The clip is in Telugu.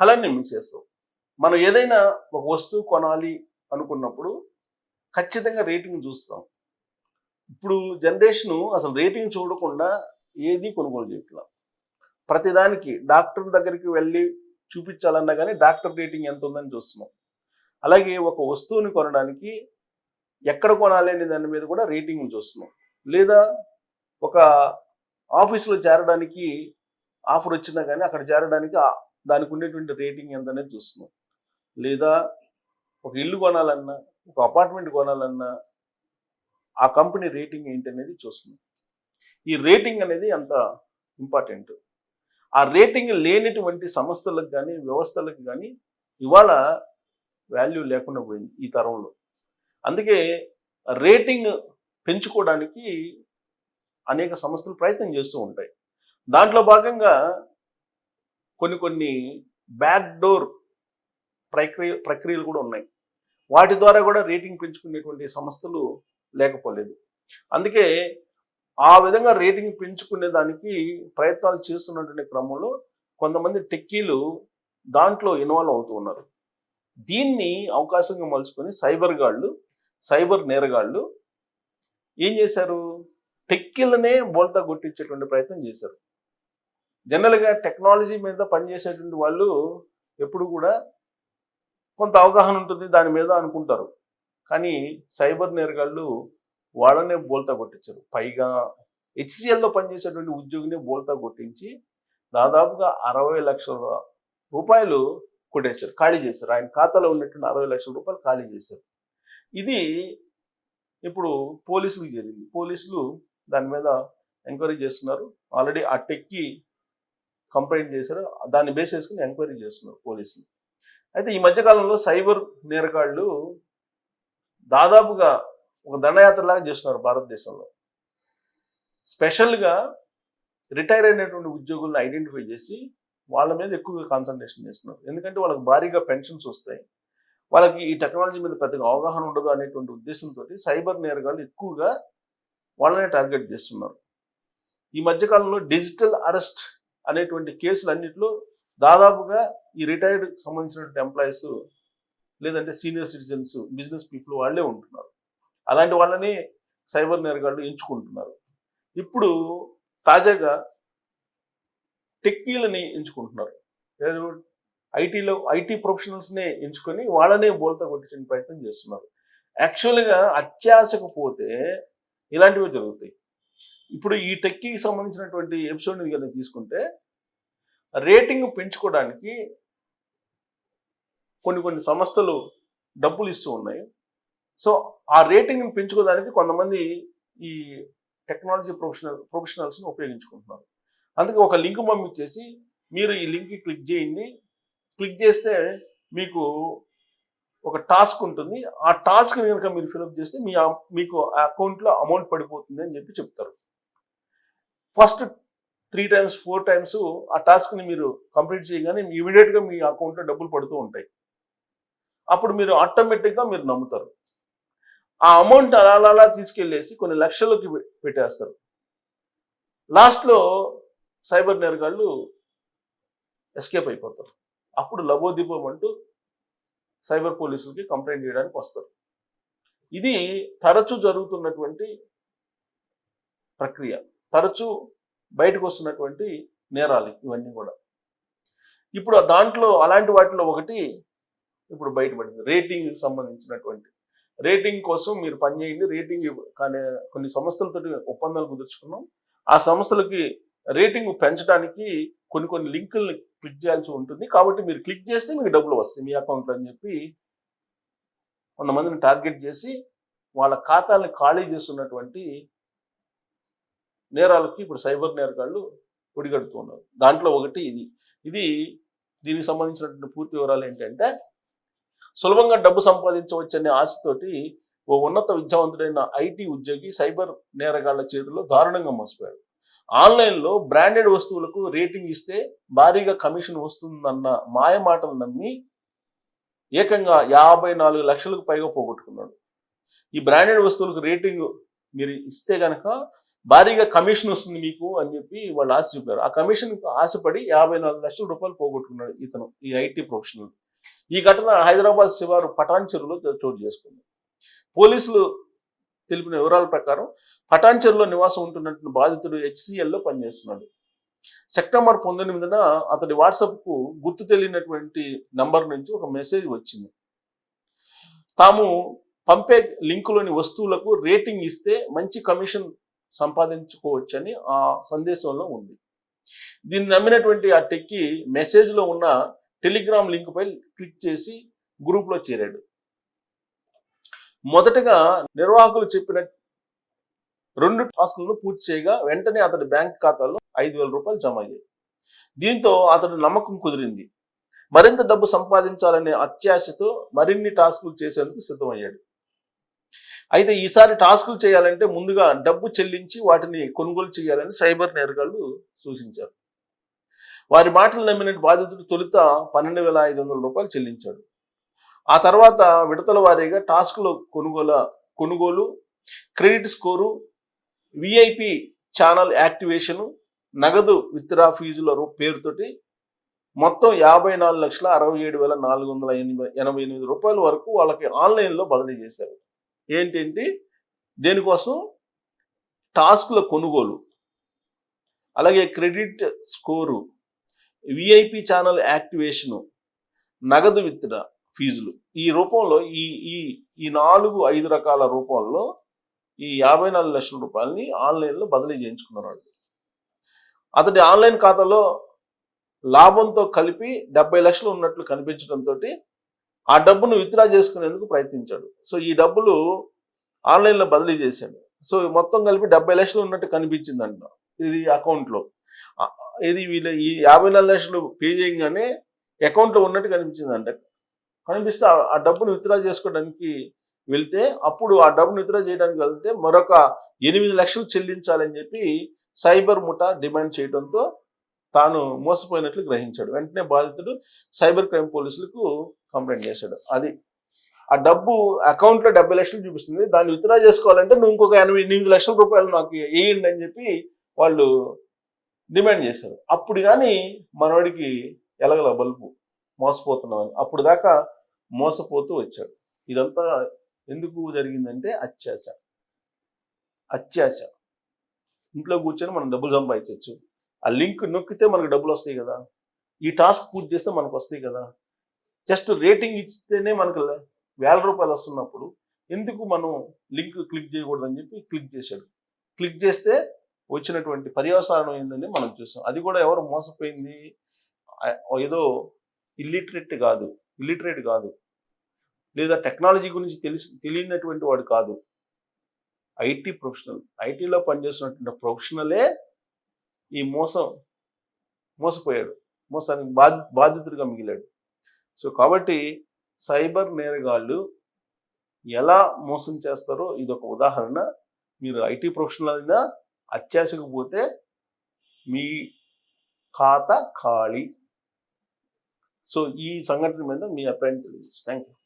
అలానే మిస్సేస్తాం మనం ఏదైనా ఒక వస్తువు కొనాలి అనుకున్నప్పుడు ఖచ్చితంగా రేటింగ్ చూస్తాం. ఇప్పుడు జనరేషను అసలు రేటింగ్ చూడకుండా ఏది కొనుగోలు చేయట్లేదు ప్రతిదానికి డాక్టర్ దగ్గరికి వెళ్ళి చూపించాలన్నా కానీ డాక్టర్ రేటింగ్ ఎంత ఉందని చూస్తున్నాం. అలాగే ఒక వస్తువుని కొనడానికి ఎక్కడ కొనాలి అనే దాని మీద కూడా రేటింగ్ చూస్తున్నాం. లేదా ఒక ఆఫీసులో చేరడానికి ఆఫర్ వచ్చినా కానీ అక్కడ చేరడానికి దానికి ఉండేటువంటి రేటింగ్ ఎంత అనేది చూస్తున్నాం. లేదా ఒక ఇల్లు కొనాలన్నా ఒక అపార్ట్మెంట్ కొనాలన్నా ఆ కంపెనీ రేటింగ్ ఏంటి అనేది చూస్తున్నాం. ఈ రేటింగ్ అనేది అంత ఇంపార్టెంట్. ఆ రేటింగ్ లేనిటువంటి సంస్థలకు కానీ వ్యవస్థలకు కానీ ఇవాళ వాల్యూ లేకుండా పోయింది ఈ తరంలో. అందుకే రేటింగ్ పెంచుకోవడానికి అనేక సంస్థలు ప్రయత్నం చేస్తూ ఉంటాయి. దాంట్లో భాగంగా కొన్ని కొన్ని బ్యాక్ డోర్ ప్రక్రియ ప్రక్రియలు కూడా ఉన్నాయి. వాటి ద్వారా కూడా రేటింగ్ పెంచుకునేటువంటి సంస్థలు లేకపోలేదు. అందుకే ఆ విధంగా రేటింగ్ పెంచుకునే దానికి ప్రయత్నాలు చేస్తున్నటువంటి క్రమంలో కొంతమంది టెక్కీలు దాంట్లో ఇన్వాల్వ్ అవుతూ ఉన్నారు. దీన్ని అవకాశంగా మలుచుకొని సైబర్ గాళ్ళు సైబర్ నేరగాళ్ళు ఏం చేశారు? టెక్కీలనే బోల్తా కొట్టించేటువంటి ప్రయత్నం చేశారు. జనరల్గా టెక్నాలజీ మీద పనిచేసేటువంటి వాళ్ళు ఎప్పుడు కూడా కొంత అవగాహన ఉంటుంది దాని మీద అనుకుంటారు. కానీ సైబర్ నేరగాళ్ళు వాళ్ళనే బోల్తా కొట్టించారు. పైగా హెచ్సిఎల్లో పనిచేసేటువంటి ఉద్యోగిని బోల్తా కొట్టించి దాదాపుగా అరవై లక్షల రూపాయలు కొట్టేశారు ఖాళీ చేశారు. ఆయన ఖాతాలో ఉన్నటువంటి అరవై లక్షల రూపాయలు ఖాళీ చేశారు. ఇది ఇప్పుడు పోలీసులకు జరిగింది. పోలీసులు దాని మీద ఎంక్వైరీ చేస్తున్నారు. ఆల్రెడీ ఆ టెక్కి కంప్లైంట్ చేశారు దాన్ని బేస్ చేసుకుని ఎంక్వైరీ చేస్తున్నారు పోలీసులు. అయితే ఈ మధ్యకాలంలో సైబర్ నేరగాళ్ళు దాదాపుగా ఒక దండయాత్రలాగా చేస్తున్నారు భారతదేశంలో. స్పెషల్గా రిటైర్ అయినటువంటి ఉద్యోగులను ఐడెంటిఫై చేసి వాళ్ళ మీద ఎక్కువగా కాన్సన్ట్రేషన్ చేస్తున్నారు. ఎందుకంటే వాళ్ళకి భారీగా పెన్షన్స్ వస్తాయి. వాళ్ళకి ఈ టెక్నాలజీ మీద పెద్దగా అవగాహన ఉండదు అనేటువంటి ఉద్దేశంతో సైబర్ నేరగాళ్ళు ఎక్కువగా వాళ్ళనే టార్గెట్ చేస్తున్నారు. ఈ మధ్యకాలంలో డిజిటల్ అరెస్ట్ అనేటువంటి కేసులు అన్నింటిలో దాదాపుగా ఈ రిటైర్డ్ సంబంధించినటువంటి ఎంప్లాయీస్ లేదంటే సీనియర్ సిటిజన్స్ బిజినెస్ పీపుల్ వాళ్ళే ఉంటున్నారు. అలాంటి వాళ్ళని సైబర్ నేరగాళ్ళు ఎంచుకుంటున్నారు. ఇప్పుడు తాజాగా టెక్కీలని ఎంచుకుంటున్నారు. ఐటీలో ఐటీ ప్రొఫెషనల్స్నే ఎంచుకొని వాళ్ళనే బోల్తా కొట్టించిన ప్రయత్నం చేస్తున్నారు. యాక్చువల్గా అత్యాశకు పోతే ఇలాంటివి జరుగుతాయి. ఇప్పుడు ఈ టెక్కి సంబంధించినటువంటి ఎపిసోడ్ని కనుక తీసుకుంటే రేటింగ్ పెంచుకోవడానికి కొన్ని కొన్ని సంస్థలు డబ్బులు ఇస్తూ ఉన్నాయి. సో ఆ రేటింగ్ని పెంచుకోవడానికి కొంతమంది ఈ టెక్నాలజీ ప్రొఫెషనల్ ప్రొఫెషనల్స్ని ఉపయోగించుకుంటున్నారు. అందుకే ఒక లింక్ పంపించేసి మీరు ఈ లింక్కి క్లిక్ చేయండి. క్లిక్ చేస్తే మీకు ఒక టాస్క్ ఉంటుంది. ఆ టాస్క్ కనుక మీరు ఫిలప్ చేస్తే మీ మీకు ఆ అకౌంట్లో అమౌంట్ పడిపోతుంది అని చెప్పి చెప్తారు. First three times four times ఆ టాస్క్ని మీరు కంప్లీట్ చేయగానే ఇమీడియట్గా మీ అకౌంట్లో డబ్బులు పడుతూ ఉంటాయి. అప్పుడు మీరు ఆటోమేటిక్గా మీరు నమ్ముతారు. ఆ అమౌంట్ అలా అలా అలా తీసుకెళ్ళేసి కొన్ని లక్షలకి పెట్టేస్తారు. లాస్ట్లో సైబర్ నేరగాళ్ళు ఎస్కేప్ అయిపోతారు. అప్పుడు లబోదీపం అంటూ సైబర్ పోలీసులకి కంప్లైంట్ చేయడానికి వస్తారు. ఇది తరచూ జరుగుతున్నటువంటి ప్రక్రియ. తరచూ బయటకు వస్తున్నటువంటి నేరాలు ఇవన్నీ కూడా. ఇప్పుడు దాంట్లో అలాంటి వాటిలో ఒకటి ఇప్పుడు బయటపడింది. రేటింగ్ సంబంధించినటువంటి. రేటింగ్ కోసం మీరు పనిచేయండి రేటింగ్ కానీ కొన్ని సంస్థలతో ఒప్పందాలు కుదుర్చుకున్నాం. ఆ సంస్థలకి రేటింగ్ పెంచడానికి కొన్ని కొన్ని లింకుల్ని క్లిక్ చేయాల్సి ఉంటుంది. కాబట్టి మీరు క్లిక్ చేస్తే మీకు డబ్బులు వస్తాయి. మీ అకౌంట్లో అని చెప్పి కొంతమందిని టార్గెట్ చేసి వాళ్ళ ఖాతాలను ఖాళీ చేస్తున్నటువంటి నేరాలకి ఇప్పుడు సైబర్ నేరగాళ్ళు ఒడిగడుతూ ఉన్నారు దాంట్లో ఒకటి ఇది. ఇది దీనికి సంబంధించినటువంటి పూర్తి వివరాలు ఏంటంటే సులభంగా డబ్బు సంపాదించవచ్చనే ఆశతోటి ఓ ఉన్నత విద్యావంతుడైన ఐటీ ఉద్యోగి సైబర్ నేరగాళ్ళ చేతిలో దారుణంగా మోసపోయాడు. ఆన్లైన్లో బ్రాండెడ్ వస్తువులకు రేటింగ్ ఇస్తే భారీగా కమిషన్ వస్తుందన్న మాయ మాటలు నమ్మి ఏకంగా యాభై నాలుగు లక్షలకు పైగా పోగొట్టుకున్నాడు. ఈ బ్రాండెడ్ వస్తువులకు రేటింగ్ మీరు ఇస్తే కనుక భారీగా కమిషన్ వస్తుంది మీకు అని చెప్పి వాళ్ళు ఆశ చూపారు ఆ కమిషన్ ఆశపడి యాభై నాలుగు లక్షల రూపాయలు పోగొట్టుకున్నాడు ఇతను ఈ ఐటీ ప్రొఫెషనల్. ఈ ఘటన హైదరాబాద్ శివారు పటాన్ చెరువులో చోటు చేసుకుంది. పోలీసులు తెలిపిన వివరాల ప్రకారం పటాన్ చెరువులో నివాసం ఉంటున్నటువంటి బాధితుడు హెచ్సిఎల్లో పనిచేస్తున్నాడు. సెప్టెంబర్ పంతొమ్మిదిన అతడి వాట్సాప్కు గుర్తు తెలియనటువంటి నంబర్ నుంచి ఒక మెసేజ్ వచ్చింది. తాము పంపే లింకులోని వస్తువులకు రేటింగ్ ఇస్తే మంచి కమిషన్ సంపాదించుకోవచ్చని ఆ సందేశంలో ఉంది. దీన్ని నమ్మినటువంటి ఆ టెక్కి మెసేజ్లో ఉన్న టెలిగ్రామ్ లింక్ పై క్లిక్ చేసి గ్రూప్లో చేరాడు. మొదటగా నిర్వాహకులు చెప్పిన రెండు టాస్కులను పూర్తి చేయగా వెంటనే అతడి బ్యాంక్ ఖాతాలో ఐదు వేల రూపాయలు జమ అయ్యాయి. దీంతో అతడు నమ్మకం కుదిరింది. మరింత డబ్బు సంపాదించాలనే అత్యాశతో మరిన్ని టాస్కులు చేసేందుకు సిద్ధమయ్యాడు. అయితే ఈసారి టాస్కులు చేయాలంటే ముందుగా డబ్బు చెల్లించి వాటిని కొనుగోలు చేయాలని సైబర్ నేరగాళ్ళు సూచించారు. వారి మాటలు నమ్మిన బాధితుడు తొలుత పన్నెండు వేల ఐదు వందల రూపాయలు చెల్లించాడు. ఆ తర్వాత విడతల వారీగా టాస్కుల కొనుగోలు కొనుగోలు credit score VIP channel activation నగదు విత్డ్రా ఫీజుల పేరుతోటి మొత్తం యాభై నాలుగు లక్షల అరవై ఏడు వేల నాలుగు వందల ఎనభై ఎనభై ఎనిమిది రూపాయల వరకు వాళ్ళకి ఆన్లైన్లో బదిలీ చేశారు. ఏంటేంటి దేనికోసం? టాస్కుల కొనుగోలు. అలాగే credit score. VIP channel activation. నగదు విత్డ్రా ఫీజులు. ఈ రూపంలో ఈ ఈ ఈ నాలుగు ఐదు రకాల రూపాల్లో ఈ యాభై నాలుగు లక్షల రూపాయలని ఆన్లైన్లో బదిలీ చేయించుకున్నారు వాళ్ళు అతడి ఆన్లైన్ ఖాతాలో లాభంతో కలిపి డెబ్బై లక్షలు ఉన్నట్లు కనిపించడంతో ఆ డబ్బును విత్డ్రా చేసుకునేందుకు ప్రయత్నించాడు. సో ఈ డబ్బులు ఆన్లైన్లో బదిలీ చేశాడు. సో మొత్తం కలిపి డెబ్బై లక్షలు ఉన్నట్టు కనిపించిందంట ఇది అకౌంట్లో. ఇది వీళ్ళ ఈ యాభై నాలుగు లక్షలు పే చేయగానే అకౌంట్లో ఉన్నట్టు కనిపించిందంట. కనిపిస్తే ఆ డబ్బును విత్డ్రా చేసుకోవడానికి వెళ్తే అప్పుడు ఆ డబ్బును విత్డ్రా చేయడానికి వెళ్తే మరొక ఎనిమిది లక్షలు చెల్లించాలని చెప్పి సైబర్ ముఠా డిమాండ్ చేయడంతో తాను మోసపోయినట్లు గ్రహించాడు. వెంటనే బాధితుడు సైబర్ క్రైమ్ పోలీసులకు కంప్లైంట్ చేశాడు. అది ఆ డబ్బు అకౌంట్లో డెబ్బై లక్షలు చూపిస్తుంది. దాన్ని విత్డ్రా చేసుకోవాలంటే నువ్వు ఇంకొక ఎనభై ఎనిమిది లక్షల రూపాయలు నాకు వేయండి అని చెప్పి వాళ్ళు డిమాండ్ చేశారు. అప్పుడు కానీ మనవాడికి ఎలగల బల్బు మోసపోతున్నామని అప్పుడు దాకా మోసపోతూ వచ్చాడు. ఇదంతా ఎందుకు జరిగిందంటే అత్యాశ. అత్యాశ. ఇంట్లో కూర్చొని మనం డబ్బులు సంపాదించవచ్చు. ఆ లింక్ నొక్కితే మనకు డబ్బులు వస్తాయి కదా. ఈ టాస్క్ పూర్తి చేస్తే మనకు వస్తాయి కదా. జస్ట్ రేటింగ్ ఇస్తేనే మనకు వేల రూపాయలు వస్తున్నప్పుడు ఎందుకు మనం లింక్ క్లిక్ చేయకూడదని చెప్పి క్లిక్ చేశాడు. క్లిక్ చేస్తే వచ్చినటువంటి పర్యవసానం ఏందని మనం చూసాం. అది కూడా ఎవరు మోసపోయింది? ఏదో ఇల్లిటరేట్ కాదు. ఇల్లిటరేట్ కాదు. లేదా టెక్నాలజీ గురించి తెలిసి తెలియనటువంటి వాడు కాదు. IT professional. ఐటీలో పనిచేస్తున్నటువంటి ప్రొఫెషనలే ఈ మోసం మోసపోయాడు. మోసానికి బాధి బాధితుడిగా మిగిలాడు. సో కాబట్టి సైబర్ నేరగాళ్ళు ఎలా మోసం చేస్తారో ఇది ఒక ఉదాహరణ. మీరు ఐటీ ప్రొఫెషనల్ అయినా అత్యాశకు పోతే మీ ఖాతా ఖాళీ. సో ఈ సంఘటన మీద మీ అభిప్రాయం తెలియజేసి థ్యాంక్ యూ